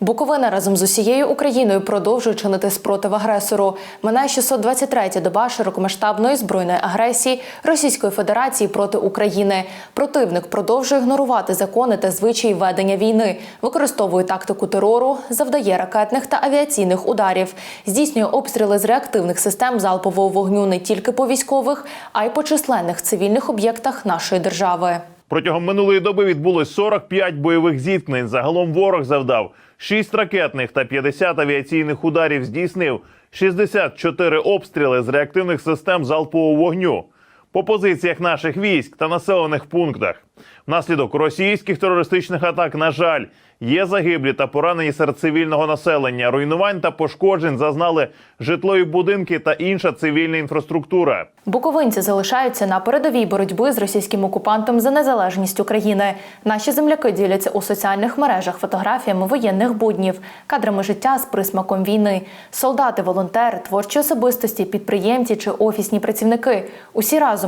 Буковина разом з усією Україною продовжує чинити спротив агресору. Минає 623-я доба широкомасштабної збройної агресії Російської Федерації проти України. Противник продовжує ігнорувати закони та звичаї ведення війни, використовує тактику терору, завдає ракетних та авіаційних ударів, здійснює обстріли з реактивних систем залпового вогню не тільки по військових, а й по численних цивільних об'єктах нашої держави. Протягом минулої доби відбулось 45 бойових зіткнень. Загалом ворог завдав 6 ракетних та 50 авіаційних ударів. Здійснив 64 обстріли з реактивних систем залпового вогню по позиціях наших військ та населених пунктах. Внаслідок російських терористичних атак, на жаль, є загиблі та поранені серед цивільного населення. Руйнувань та пошкоджень зазнали житлові будинки та інша цивільна інфраструктура. Буковинці залишаються на передовій боротьби з російським окупантом за незалежність України. Наші земляки діляться у соціальних мережах фотографіями воєнних буднів, кадрами життя з присмаком війни. Солдати, волонтери, творчі особистості, підприємці чи офісні працівники. Усі разом